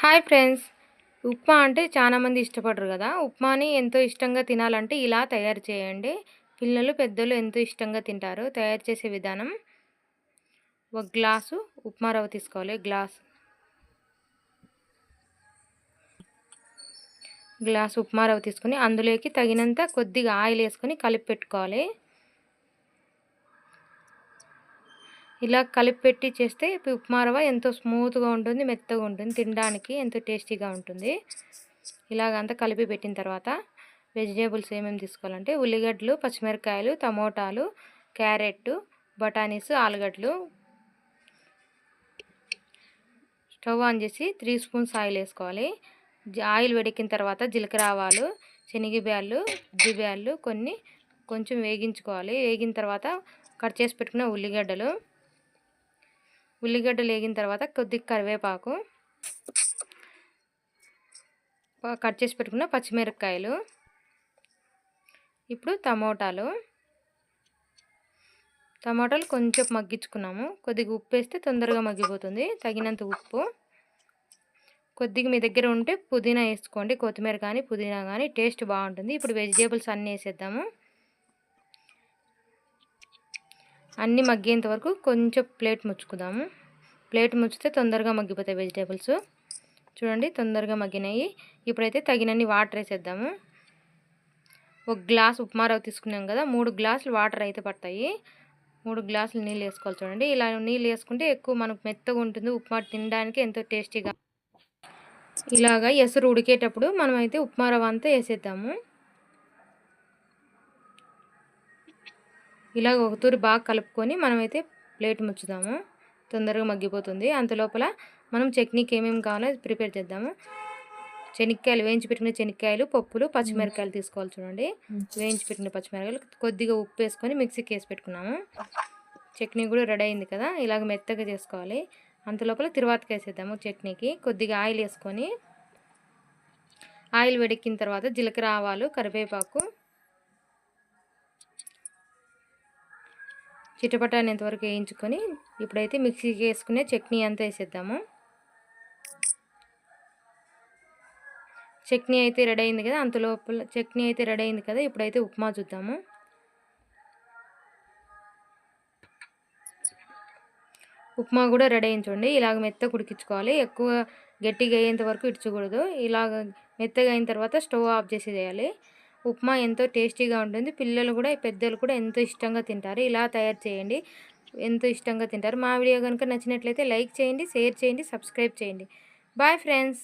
Hi friends. Upma అంటే చాలామంది ఇష్టపడరు కదా. ఉప్మాని ఎంతో ఇష్టంగా తినాలంటే ఇలా తయారు చేయండి. పిల్లలు పెద్దలు ఎంతో ఇష్టంగా తింటారు. తయారు చేసే విధానం ఒక గ్లాసు ఉప్మా రవ్వ తీసుకోవాలి. గ్లాస్. గ్లాస్ ఉప్మా రవ్వ తీసుకొని అందులోకి తగినంత కొద్దిగా ఆయిల్ వేసుకొని కలిపి పెట్టుకోవాలి. ఇలా కలిపి పెట్టి చేస్తే ఉప్మా రవ్వ ఎంతో స్మూత్గా ఉంటుంది మెత్తగా ఉంటుంది తినడానికి ఎంతో టేస్టీగా ఉంటుంది. ఇలాగంతా కలిపి పెట్టిన తర్వాత వెజిటేబుల్స్ ఏమేమి తీసుకోవాలంటే ఉల్లిగడ్డలు పచ్చిమిరకాయలు టమోటాలు క్యారెట్ బఠానీస్ ఆలుగడ్డలు. స్టవ్ ఆన్ చేసి త్రీ స్పూన్స్ ఆయిల్ వేసుకోవాలి. ఆయిల్ వేడెక్కిన తర్వాత జీలకర్ర ఆవాలు శనగబ్యాళ్ళు జిబ్యాళ్ళు కొన్ని కొంచెం వేగించుకోవాలి. వేగిన తర్వాత కట్ చేసి పెట్టుకున్న ఉల్లిగడ్డలు. ఉల్లిగడ్డలు వేగిన తర్వాత కొద్దిగా కరివేపాకు. కట్ చేసి పెట్టుకున్న పచ్చిమిరపకాయలు. ఇప్పుడు టమోటాలు. టమాటాలు కొంచెం మగ్గించుకున్నాము. కొద్దిగా ఉప్పు వేస్తే తొందరగా మగ్గిపోతుంది. తగినంత ఉప్పు. కొద్దిగా మీ దగ్గర ఉంటే పుదీనా వేసుకోండి. కొత్తిమీర కానీ పుదీనా కానీ టేస్ట్ బాగుంటుంది. ఇప్పుడు వెజిటేబుల్స్ అన్నీ వేసేద్దాము. అన్నీ మగ్గేంత వరకు కొంచెం ప్లేట్ ముచ్చుకుదాము. ప్లేట్ ముచ్చితే తొందరగా మగ్గిపోతాయి వెజిటేబుల్స్. చూడండి తొందరగా మగ్గినాయి. ఇప్పుడైతే తగినన్ని వాటర్ వేసేద్దాము. ఒక గ్లాస్ ఉప్మా రవ్వ తీసుకున్నాం కదా మూడు గ్లాసులు వాటర్ అయితే పడతాయి. మూడు గ్లాసులు నీళ్ళు వేసుకోవాలి చూడండి. ఇలా నీళ్ళు వేసుకుంటే ఎక్కువ మనకు మెత్తగా ఉంటుంది. ఉప్మా తినడానికి ఎంతో టేస్టీగా. ఇలాగా ఎసరు ఉడికేటప్పుడు మనమైతే ఉప్మా రవ్వ అంతా వేసేద్దాము. ఇలాగ ఒక తూరి బాగా కలుపుకొని మనమైతే ప్లేట్ ముచ్చుదాము తొందరగా మగ్గిపోతుంది. అంత లోపల మనం చట్నీకి ఏమేమి కావాలో ప్రిపేర్ చేద్దాము. శనక్కాయలు వేయించి పెట్టిన శనక్కాయలు పప్పులు పచ్చిమిరకాయలు తీసుకోవాలి చూడండి. వేయించి పెట్టిన పచ్చిమిరకాయలు కొద్దిగా ఉప్పు వేసుకొని మిక్సీకి వేసి పెట్టుకున్నాము. చట్నీ కూడా రెడీ అయింది కదా ఇలాగ మెత్తగా చేసుకోవాలి. అంత లోపల తిరువాతకి వేసేద్దాము చట్నీకి. కొద్దిగా ఆయిల్ వేసుకొని ఆయిల్ వేడెక్కిన తర్వాత జీలకర్ర ఆవాలు కరివేపాకు చిటపటానేంతవరకు వేయించుకొని ఇప్పుడైతే మిక్సీకి వేసుకునే చట్నీ అంతా వేసేద్దాము. చట్నీ అయితే రెడీ అయింది కదా అంత లోపల చట్నీ అయితే రెడీ అయింది కదా ఇప్పుడైతే ఉప్మా చూద్దాము. ఉప్మా కూడా రెడీ అయింది చూడండి ఇలాగ మెత్త ఉడికించుకోవాలి. ఎక్కువ గట్టిగా అయ్యేంత వరకు ఇడ్చకూడదు. ఇలాగ మెత్తగా అయిన తర్వాత స్టవ్ ఆఫ్ చేసి చేయాలి ఉప్మా ఎంతో టేస్టీగా ఉంటుంది. పిల్లలు కూడా పెద్దలు కూడా ఎంతో ఇష్టంగా తింటారు. ఇలా తయారు చేయండి. ఎంతో ఇష్టంగా తింటారు. మా వీడియో కనుక నచ్చినట్లయితే లైక్ చేయండి షేర్ చేయండి సబ్స్క్రైబ్ చేయండి. Bye friends.